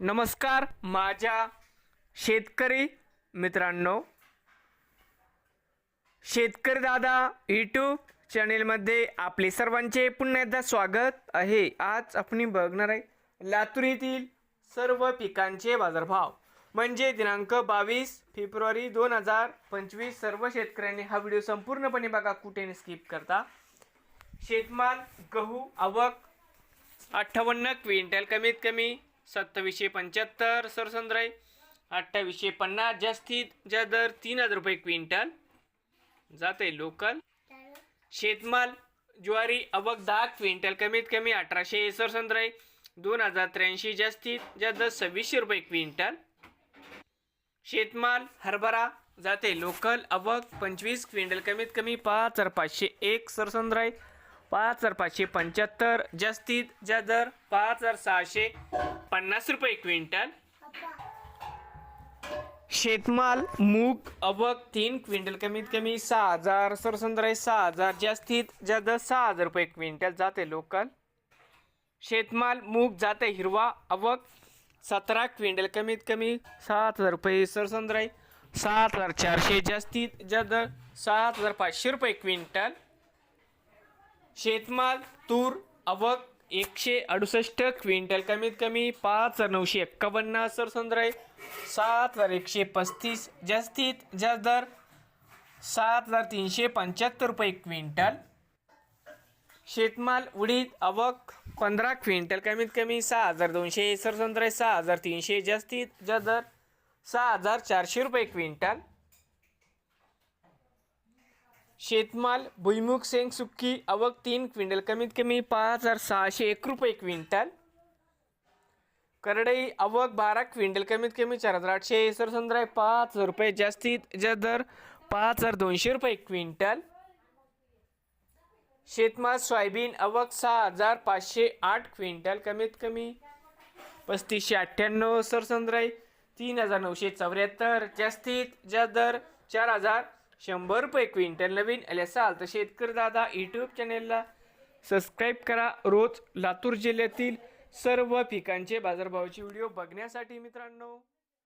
नमस्कार माझ्या शेतकरी मित्रांनो. शेतकरी दादा यूट्यूब चॅनेलमध्ये आपले सर्वांचे पुन्हा एकदा स्वागत आहे. आज आपण बघणार आहे लातूर येथील सर्व पिकांचे बाजारभाव. म्हणजे दिनांक बावीस फेब्रुवारी दोन हजार पंचवीस सर्व शेतकऱ्यांनी हा व्हिडिओ संपूर्णपणे बघा कुठे स्किप करता. शेतमाल गहू आवक अठ्ठावन्न क्विंटल कमीत कमी सत्तावीसशे पंच्याहत्तर सरसंद्राई. अठ्ठावीसशे पन्नास जास्तीत ज्या दर तीन हजार रुपये क्विंटल. जाते लोकल. शेतमाल ज्वारी अवघ दहा क्विंटल कमीत कमी अठराशे सरसंद्राई. दोन हजार त्र्याऐंशी जास्तीत ज्या दर सव्वीसशे रुपये क्विंटल. शेतमाल हरभरा जाते लोकल. अवघ पंचवीस क्विंटल कमीत कमी पाच हजार पाचशे एक सरसंद्राई. पाच हजार पाचशे पंच्याहत्तर. जास्तीत जा दर पाच हजार सहाशे पन्नास रुपये क्विंटल. शेतमाल मूग अवक तीन क्विंटल कमीत कमी सहा हजार सरसंद्राई सहा हजार जास्तीत जा दर सहा हजार रुपये क्विंटल जाते लोकल. शेतमाल मूग जाते हिरवा अवक सतरा क्विंटल कमीत कमी सात हजार रुपये सरसंद्राई सात हजार चारशे जास्तीत जा दर सात हजार पाचशे रुपये क्विंटल. शेतमाल तूर अवक एकशे अडुसष्ट क्विंटल. कमीत कमी पाच हजार नऊशे एक्कावन्न सरसंद्राई सात हजार एकशे पस्तीस जास्तीत जास्त दर. सात हजार तीनशे पंच्याहत्तर रुपये क्विंटल. शेतमाल उडीद अवक पंधरा क्विंटल. कमीत कमी सहा हजार दोनशे सरसंद्राई सहा हजार तीनशे जास्तीत जास्त दर. सहा हजार चारशे रुपये क्विंटल. शेतमाल भुईमुग सेंग सुक्की अवक तीन क्विंटल. कमीत कमी पाच हजार सहाशे एक रुपये क्विंटल. करडई अवक बारा क्विंटल. कमीत कमी चार हजार आठशे. सरसंद्राई पाच हजार रुपये. जास्तीत जास्त दर पाच हजार दोनशे रुपये क्विंटल. शेतमाल सोयाबीन अवक सहा हजार पाचशे आठ क्विंटल. कमीत कमी पस्तीसशे अठ्ठ्याण्णव. सरसंद्राई तीन हजार नऊशे चौऱ्याहत्तर. जास्तीत जास्त दर चार हजार शंभर रुपये क्विंटल. नवीन आले असाल तर शेतकरी दादा यूट्यूब चॅनेलला सबस्क्राईब करा. रोज लातूर जिल्ह्यातील सर्व पिकांचे बाजारभावाचे व्हिडिओ बघण्यासाठी मित्रांनो.